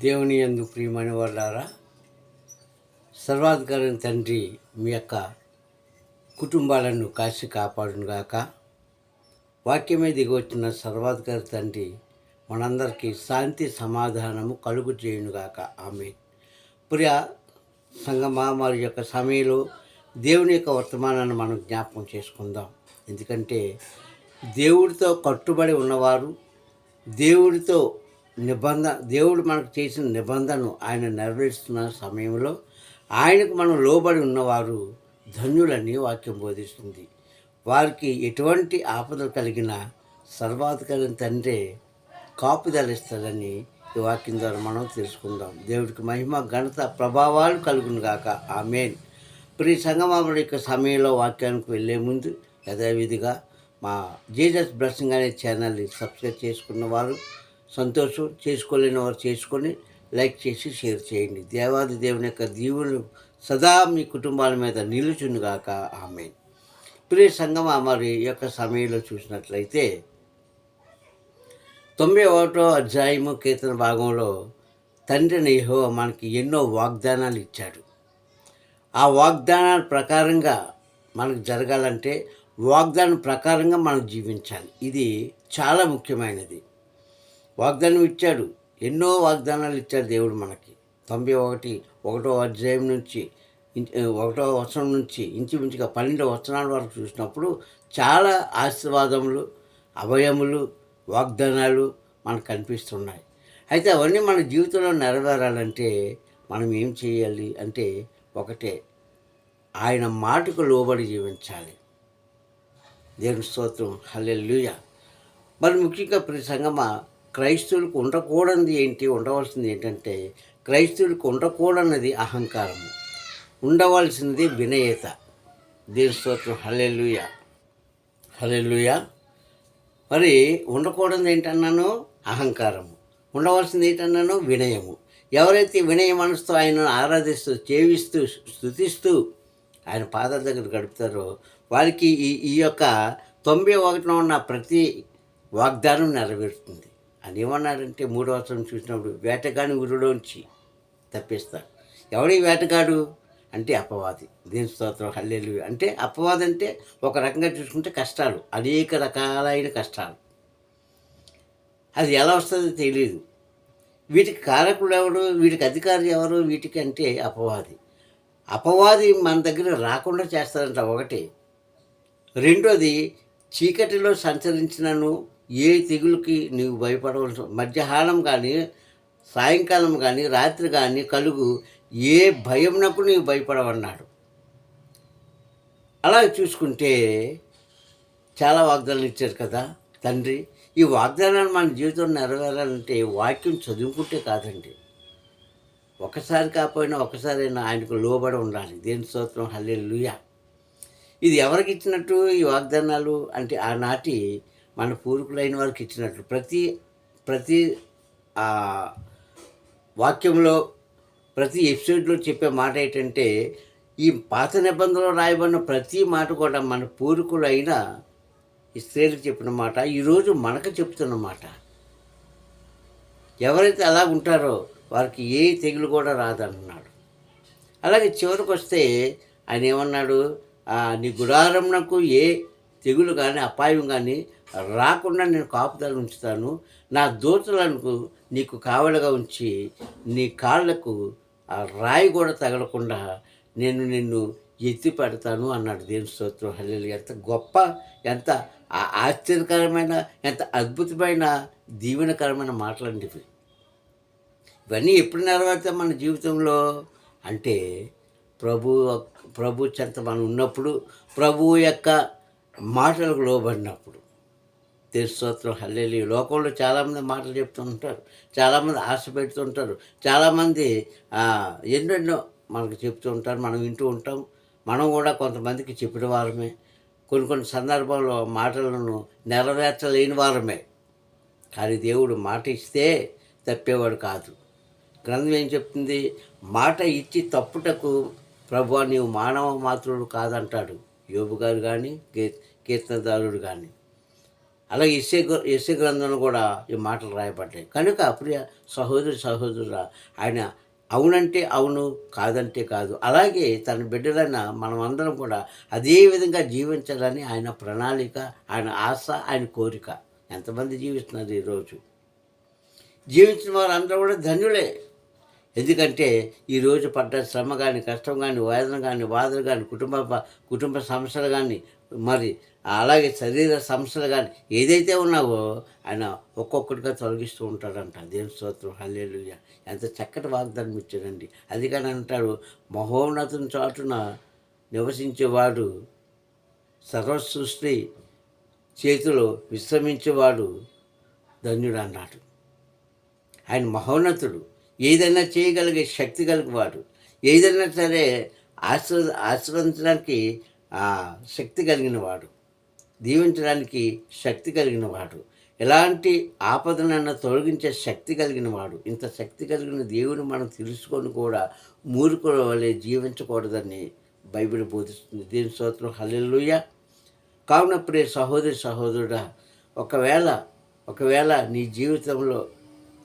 దేవుని యందు ప్రియమైన వాళ్ళారా? సర్వాధికారం తండ్రి మీ యొక్క కుటుంబాలను కాసి కాపాడునుగాక. వాక్యమే దిగొచ్చిన సర్వాధికార తండ్రి మనందరికీ శాంతి సమాధానము కలుగు చేయునుగాక ఆమె ప్రియ సంగమా మరి యొక్క సమయంలో దేవుని యొక్క వర్తమానాన్ని మనం జ్ఞాపకం చేసుకుందాం. ఎందుకంటే దేవుడితో కట్టుబడి ఉన్నవారు దేవుడితో నిబంధన దేవుడు మనకు చేసిన నిబంధనను ఆయన నెరవేరుస్తున్న సమయంలో ఆయనకు మనం లోబడి ఉన్నవారు ధన్యులని వాక్యం బోధిస్తుంది. వారికి ఎటువంటి ఆపదలు కలిగిన సర్వాధికారి తండ్రి కాపుదలిస్తాడని ఈ వాక్యం ద్వారా మనం తెలుసుకుందాం. దేవుడికి మహిమ ఘనత ప్రభావాలు కలుగును గాక. ఆమెన్. ప్రియ సంగమాముడి యొక్క సమయంలో వాక్యానికి వెళ్ళే ముందు యథావిధిగా మా జీజస్ బ్లెస్సింగ్ అనే ఛానల్ని సబ్స్క్రైబ్ చేసుకున్న వారు సంతోషం చేసుకోలేని వారు చేసుకొని లైక్ చేసి షేర్ చేయండి. దేవాది దేవుని యొక్క దీవులు సదా మీ కుటుంబాల మీద నిలుచునుగాక ఆమె ప్రియ సంగమ మరి యొక్క సమయంలో చూసినట్లయితే తొంభై ఒకటో అధ్యాయము కీర్తన భాగంలో తండ్రిని నేహో మనకి ఎన్నో వాగ్దానాలు ఇచ్చాడు. ఆ వాగ్దానాల ప్రకారంగా మనకు జరగాలంటే వాగ్దానం ప్రకారంగా మనం జీవించాలి. ఇది చాలా ముఖ్యమైనది. వాగ్దానం ఇచ్చాడు. ఎన్నో వాగ్దానాలు ఇచ్చాడు దేవుడు మనకి. తొంభై ఒకటి ఒకటో అధ్యాయం నుంచి ఒకటో వచనం నుంచి ఇంచుమించుగా పన్నెండో వచనాల వరకు చూసినప్పుడు చాలా ఆశీర్వాదములు అభయములు వాగ్దానాలు మనకు కనిపిస్తున్నాయి. అయితే అవన్నీ మన జీవితంలో నెరవేరాలంటే మనం ఏం చేయాలి అంటే ఒకటే ఆయన మాటకు లోబడి జీవించాలి. దేవుని స్తోత్రం. హల్లెలూయా. మరి ముఖ్యంగా ప్రతి సంగమ క్రైస్తవులకు ఉండకూడనిది ఏంటి? ఉండవలసింది ఏంటంటే క్రైస్తవులకు ఉండకూడనిది అహంకారము ఉండవలసినది వినయత. దేవుని స్తోత్రం. హలెలుయ హలెలుయ మరి ఉండకూడదు ఏంటన్నాను? అహంకారము. ఉండవలసింది ఏంటన్నాను? వినయము. ఎవరైతే వినయ మనసుతో ఆయనను ఆరాధిస్తూ చేవిస్తూ స్థుతిస్తూ ఆయన పాదాల దగ్గర గడుపుతారో వారికి ఈ ఈ యొక్క తొంభై ఒకటిలో ఉన్న ప్రతి వాగ్దానం నెరవేరుతుంది. అని ఏమన్నాడంటే మూడో అవసరం చూసినప్పుడు వేటగాని ఉరిలోంచి తప్పిస్తాడు. ఎవడి వేటగాడు? అంటే అపవాది. దీని స్తోత్రం హల్లెలు అంటే అపవాది అంటే ఒక రకంగా చూసుకుంటే కష్టాలు అనేక రకాలైన కష్టాలు. అది ఎలా వస్తుందో తెలియదు వీటికి కారకుడు ఎవరు? వీటికి అధికారులు ఎవరు? వీటికి అంటే అపవాది. అపవాది మన దగ్గర రాకుండా చేస్తారంట ఒకటి. రెండోది చీకటిలో సంచరించినను ఏ తెగులుకి నీవు భయపడవలసి మధ్యాహ్నం కానీ సాయంకాలం కానీ రాత్రి కానీ కలుగు ఏ భయంనకు నీవు భయపడవన్నాడు. అలా చూసుకుంటే చాలా వాగ్దానాలు ఇచ్చారు కదా తండ్రి. ఈ వాగ్దానాలు మన జీవితంలో నెరవేరాలంటే వాక్యం చదువుకుంటే కాదండి. ఒకసారి కాకపోయినా ఒకసారైనా ఆయనకు లోబడి ఉండాలి. దేని స్తోత్రం హల్లెలుయా. ఇది ఎవరికి ఇచ్చినట్టు ఈ వాగ్దానాలు? అంటే ఆనాటి మన పూర్వీకులైన వారికి ఇచ్చినట్లు. ప్రతి ప్రతి వాక్యంలో ప్రతి ఎపిసోడ్లో చెప్పే మాట ఏంటంటే ఈ పాత నిబంధనలో రాయబడిన ప్రతి మాట కూడా మన పూర్వీకులైన స్త్రీలకు చెప్పిన మాట ఈరోజు మనకు చెప్తున్న మాట. ఎవరైతే అలా ఉంటారో వారికి ఏ తెగులు కూడా రాదన్నాడు. అలాగే చివరికి వస్తే ఆయన ఏమన్నాడు? నీ గుడారం నాకు ఏ తెగులు కానీ అపాయం కానీ రాకుండా నేను కాపుదల ఉంచుతాను. నా దూతలకు నీకు కావలిగా ఉంచి నీ కాళ్ళకు ఆ రాయి కూడా తగలకుండా నేను నిన్ను ఎత్తి పెడతాను అన్నాడు దేవుని స్తోత్రం. హల్లెలు ఎంత గొప్ప ఎంత ఆశ్చర్యకరమైన ఎంత అద్భుతమైన దీవెనకరమైన మాటలండి ఇవి. ఇవన్నీ ఎప్పుడు నెరవేరుతాయి మన జీవితంలో? అంటే ప్రభు ప్రభు చెంత మనం ఉన్నప్పుడు ప్రభు యొక్క మాటలకు లోబడినప్పుడు. స్తోత్రం హల్లెలి లోకంలో చాలామంది మాటలు చెప్తుంటారు చాలామంది ఆశ పెడుతుంటారు చాలామంది ఎన్నెన్నో మనకు చెప్తూ ఉంటారు. మనం వింటూ ఉంటాం. మనం కూడా కొంతమందికి చెప్పిన వారమే. కొన్ని కొన్ని సందర్భాల్లో మాటలను నెరవేర్చలేని వారమే. కానీ దేవుడు మాట ఇస్తే తప్పేవాడు కాదు. గ్రంథం ఏం చెప్తుంది? మాట ఇచ్చి తప్పుటకు ప్రభు నీవు మానవ మాత్రుడు కాదంటాడు. యోబు గారు కానీ కీ కీర్తనదారుడు కానీ. అలాగే ఎస్ఏ ఎస్ఏ గ్రంథంలో కూడా ఈ మాటలు రాయబడ్డాయి. కనుక ప్రియ సహోదరి సహోదరుల ఆయన అవునంటే అవును కాదంటే కాదు. అలాగే తన బిడ్డలైన మనం అందరం కూడా అదే విధంగా జీవించాలని ఆయన ప్రణాళిక ఆయన ఆశ ఆయన కోరిక. ఎంతమంది జీవిస్తున్నారు ఈరోజు? జీవించిన వారు అందరూ కూడా ధన్యులే. ఎందుకంటే ఈరోజు పడ్డ శ్రమ కానీ కష్టం కానీ వేదన కానీ బాధలు కానీ కుటుంబ కుటుంబ సమస్యలు కానీ మరి అలాగే శరీర సమస్యలు కానీ ఏదైతే ఉన్నావో ఆయన ఒక్కొక్కటిగా తొలగిస్తూ ఉంటాడంట. దేవుని స్తోత్రం. హల్లెలూయ. ఎంత చక్కటి వాగ్దానం ఇచ్చాడండి. అది కానీ అంటాడు మహోన్నతుని చాటున నివసించేవాడు సర్వ సృష్టి చేతిలో విశ్రమించేవాడు ధన్యుడు అన్నాడు. ఆయన మహోన్నతుడు. ఏదైనా చేయగలిగే శక్తి కలిగినవాడు ఏదైనా సరే ఆశ్ర ఆశ్రయించడానికి శక్తి కలిగిన వాడు. దీవించడానికి శక్తి కలిగిన వాడు. ఎలాంటి ఆపదనన్న తొలగించే శక్తి కలిగిన వాడు. ఇంత శక్తి కలిగిన దేవుని మనం తెలుసుకొని కూడా మూర్ఖుల వలె జీవించకూడదని బైబిల్ బోధిస్తుంది. దీని స్తోత్రం. హల్లెలూయ. కావున ప్రియ సహోదరి సహోదరుడా ఒకవేళ ఒకవేళ నీ జీవితంలో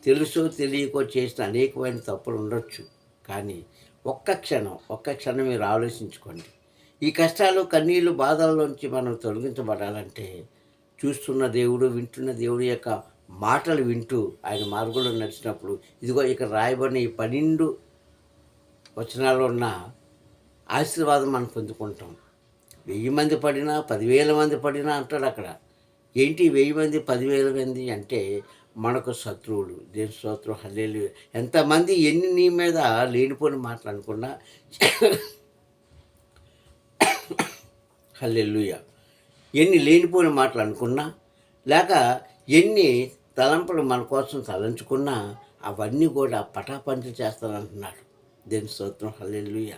తెలుసో తెలియకో చేసిన అనేకమైన తప్పులు ఉండొచ్చు. కానీ ఒక్క క్షణం ఒక్క క్షణం మీరు ఆలోచించుకోండి. ఈ కష్టాలు కన్నీళ్ళు బాధల్లోంచి మనం తొలగించబడాలంటే చూస్తున్న దేవుడు వింటున్న దేవుడు యొక్క మాటలు వింటూ ఆయన మార్గంలో నడిచినప్పుడు ఇదిగో ఇక్కడ రాయబడిన ఈ పన్నెండు వచనాల్లో ఉన్న ఆశీర్వాదం మనం పొందుకుంటాం. వెయ్యి మంది పడినా పదివేల మంది పడినా అంటాడు అక్కడ. ఏంటి వెయ్యి మంది పదివేల మంది అంటే మనకు శత్రువులు. దేని స్తోత్రం. హల్లేలు ఎంతమంది ఎన్ని నీ మీద లేనిపోని మాటలు అనుకున్నా హల్లెలూయ. ఎన్ని లేనిపోని మాటలు అనుకున్నా లేక ఎన్ని తలంపులు మన కోసం తలంచుకున్నా అవన్నీ కూడా పటాపంచలు చేస్తానంటున్నాడు దేని స్తోత్రం. హల్లెల్లుయ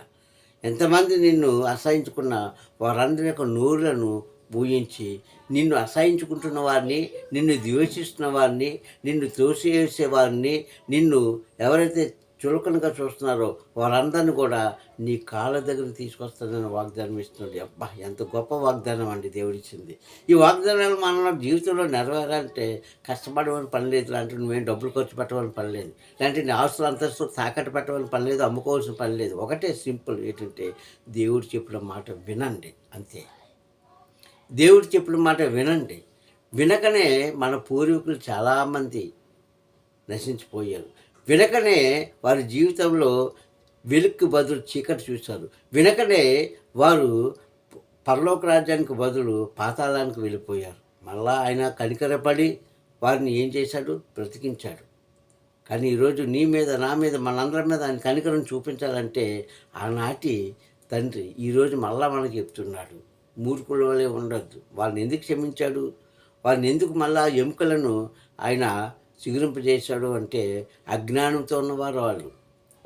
ఎంతమంది నిన్ను అసహించుకున్న వారందరి యొక్క నూరులను పూజించి నిన్ను అసహించుకుంటున్న వారిని నిన్ను ద్వేషిస్తున్న వారిని నిన్ను తోసివేసే వారిని నిన్ను ఎవరైతే చులకనగా చూస్తున్నారో వారందరిని కూడా నీ కాళ్ళ దగ్గర తీసుకొస్తానని వాగ్దానం ఇస్తున్నాడు. అబ్బా ఎంత గొప్ప వాగ్దానం అండి దేవుడిచ్చింది. ఈ వాగ్దానాలు మన జీవితంలో నెరవేరాలంటే కష్టపడవని పని లేదు. లాంటి నువ్వేం డబ్బులు ఖర్చు పెట్టవని పని లేదు. లేదంటే నీ ఆస్తులు అంతస్తు తాకట్టు పెట్టవని పని లేదు. అమ్ముకోవాల్సిన పని లేదు. ఒకటే సింపుల్ ఏంటంటే దేవుడు చెప్పిన మాట వినండి. అంతే. దేవుడు చెప్పిన మాట వినండి. వినకనే మన పూర్వీకులు చాలామంది నశించిపోయారు. వినకనే వారి జీవితంలో వెలుక్కి బదులు చీకటి చూశారు. వినకనే వారు పరలోక రాజ్యానికి బదులు పాతాళానికి వెళ్ళిపోయారు. మళ్ళా ఆయన కనికరపడి వారిని ఏం చేశాడు? బ్రతికించాడు. కానీ ఈరోజు నీ మీద నా మీద మనందరి మీద ఆయన కనికరం చూపించాలంటే ఆనాటి తండ్రి ఈరోజు మళ్ళా మనకు చెప్తున్నాడు. మూర్ఖుల వలె ఉండొద్దు. వాళ్ళని ఎందుకు క్షమించాడు? వారిని ఎందుకు మళ్ళా ఎముకలను ఆయన చిగురింపజేశాడు అంటే అజ్ఞానంతో ఉన్నవారు వాళ్ళు.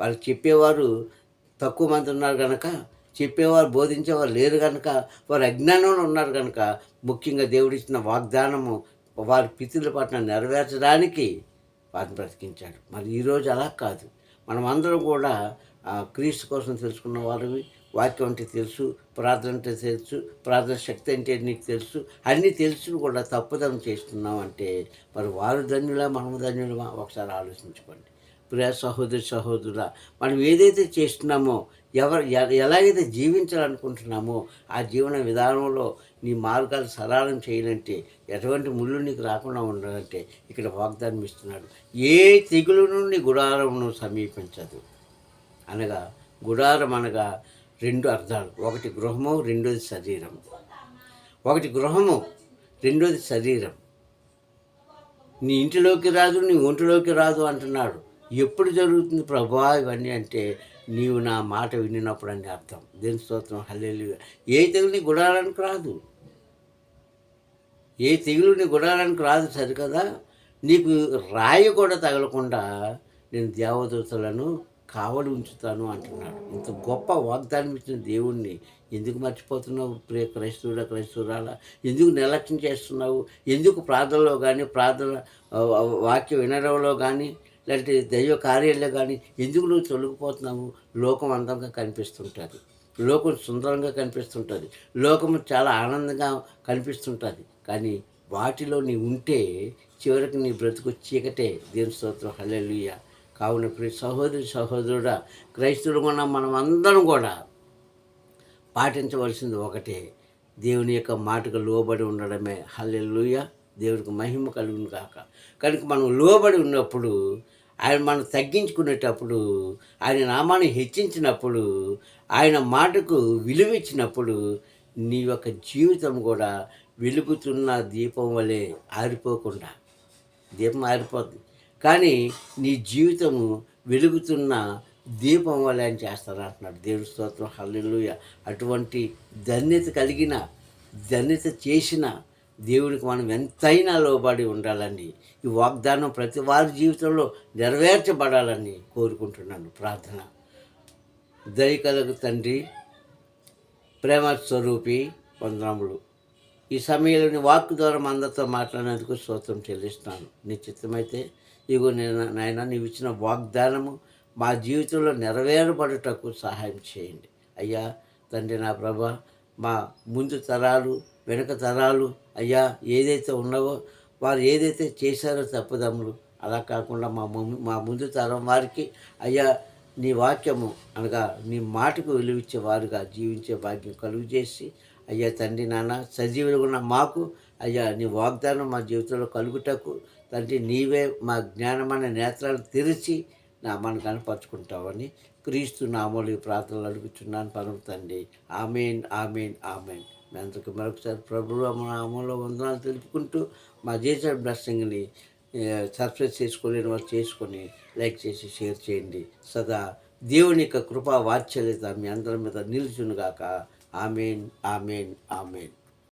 వాళ్ళు చెప్పేవారు తక్కువ మంది ఉన్నారు కనుక చెప్పేవారు బోధించేవారు లేరు కనుక వారు అజ్ఞానంలో ఉన్నారు కనుక ముఖ్యంగా దేవుడిచ్చిన వాగ్దానము వారి పితృల పట్ల నెరవేర్చడానికి వారిని బ్రతికించాడు. మరి ఈరోజు అలా కాదు. మనం అందరం కూడా క్రీస్తు కోసం తెలుసుకున్న వారివి. వాక్యం అంటే తెలుసు ప్రార్థన అంటే తెలుసు ప్రార్థన శక్తి అంటే నీకు తెలుసు అన్నీ తెలుసు కూడా తప్పుదనం చేస్తున్నాం అంటే మరి వారు ధన్యులా మనము ధన్యులమా? ఒకసారి ఆలోచించుకోండి. ప్రియ సహోదరి సహోదరుల మనం ఏదైతే చేస్తున్నామో ఎవరు ఎలాగైతే జీవించాలనుకుంటున్నామో ఆ జీవన విధానంలో నీ మార్గాలు సరళం చేయాలంటే ఎటువంటి ముళ్ళు నీకు రాకుండా ఉండాలంటే ఇక్కడ వాగ్దానం ఇస్తున్నాడు. ఏ తెగులు నుండి గుడారమును సమీపించదు. అనగా గుడారం అనగా రెండు అర్థాలు. ఒకటి గృహము రెండోది శరీరం. ఒకటి గృహము రెండోది శరీరం. నీ ఇంటిలోకి రాదు నీ ఒంటిలోకి రాదు అంటున్నాడు. ఎప్పుడు జరుగుతుంది ప్రభా ఇవన్నీ అంటే నీవు నా మాట వినినప్పుడు అని అర్థం. దేని స్తోత్రం హల్లెలూయా. ఏ తెగులు నీ గుడారానికి రాదు. ఏ తెగులు నీ గుడారానికి రాదు సరికదా? నీకు రాయి కూడా తగలకుండా నేను దేవదూతలను కావలి ఉంచుతాను అంటున్నాడు. ఇంత గొప్ప వాగ్దానం ఇచ్చిన దేవుణ్ణి ఎందుకు మర్చిపోతున్నావు? ప్రియ క్రైస్తవుడ క్రైస్తవురాలా? ఎందుకు నిర్లక్ష్యం చేస్తున్నావు? ఎందుకు ప్రార్థనలో కానీ ప్రార్థన వాక్య వినడంలో కానీ లేదంటే దైవ కార్యాల్లో కానీ ఎందుకు నువ్వు తొలగిపోతున్నావు? లోకం అందంగా కనిపిస్తుంటుంది. లోకం సుందరంగా కనిపిస్తుంటుంది. లోకం చాలా ఆనందంగా కనిపిస్తుంటుంది. కానీ వాటిలో నీ ఉంటే చివరికి నీ బ్రతుకు చీకటే. దేవుని స్తోత్రం. హల్లెలూయా. కావున ప్రతి సహోదరి సహోదరుడ క్రైస్తవుడు ఉన్న మనం అందరం కూడా పాటించవలసింది ఒకటే దేవుని యొక్క మాటకు లోబడి ఉండడమే. హల్లెలూయ. దేవుడికి మహిమ కలుగును కాక కనుక మనం లోబడి ఉన్నప్పుడు ఆయన మనం తగ్గించుకునేటప్పుడు ఆయన నామాన్ని హెచ్చించినప్పుడు ఆయన మాటకు విలువిచ్చినప్పుడు నీ యొక్క జీవితం కూడా వెలుగుతున్న దీపం వలె ఆరిపోకుండా దీపం ఆరిపోతుంది కానీ నీ జీవితము వెలుగుతున్న దీపం వల్ల ఆయన చేస్తాను అంటున్నాడు. దేవుడి స్తోత్రం. హల్లెలూయ. అటువంటి ధన్యత కలిగిన ధన్యత చేసిన దేవునికి మనం ఎంతైనా లోబడి ఉండాలని ఈ వాగ్దానం ప్రతి వారి జీవితంలో నెరవేర్చబడాలని కోరుకుంటున్నాను. ప్రార్థన. దయకలకు తండ్రి ప్రేమ స్వరూపి వందనములు. ఈ సమయంలోని వాక్ ద్వారా అందరితో మాట్లాడినందుకు స్తోత్రం చెల్లిస్తున్నాను. నీ చిత్తమైతే ఇగో నేను నాయన నీవు ఇచ్చిన వాగ్దానము మా జీవితంలో నెరవేరబడుటకు సహాయం చేయండి. అయ్యా తండ్రి నా ప్రభ మా ముందు తరాలు వెనక తరాలు అయ్యా ఏదైతే ఉన్నావో వారు ఏదైతే చేశారో తప్పుదమ్ములు అలా కాకుండా మా మా ముందు తరం వారికి అయ్యా నీ వాక్యము అనగా నీ మాటకు విలువిచ్చే వారుగా జీవించే భాగ్యం కలుగు చేసి అయ్యా తండ్రి నాన్న సజీవులుగా ఉన్న మాకు అయ్యా నీ వాగ్దానం మా జీవితంలో కలుగుటకు తండ్రి నీవే మా జ్ఞానమైన నేత్రాలు తెరిచి నా మన కనపరుచుకుంటావని క్రీస్తు నామూలు ప్రార్థనలు అడుగుతున్నాను పరమ తండ్రి. Amen amen amen. మీ అందరికీ మరొకసారి ప్రభువు నామంలో వందనాలు తెలుపుకుంటూ మా చేసిన బ్లెస్సింగ్ని సబ్స్క్రైబ్ చేసుకోలేని వారు చేసుకొని లైక్ చేసి షేర్ చేయండి. సదా దేవుని యొక్క కృపా వాత్సల్యత మీ అందరి మీద నిలుచునుగాక ఆమెన్ ఆమెన్ ఆమెన్.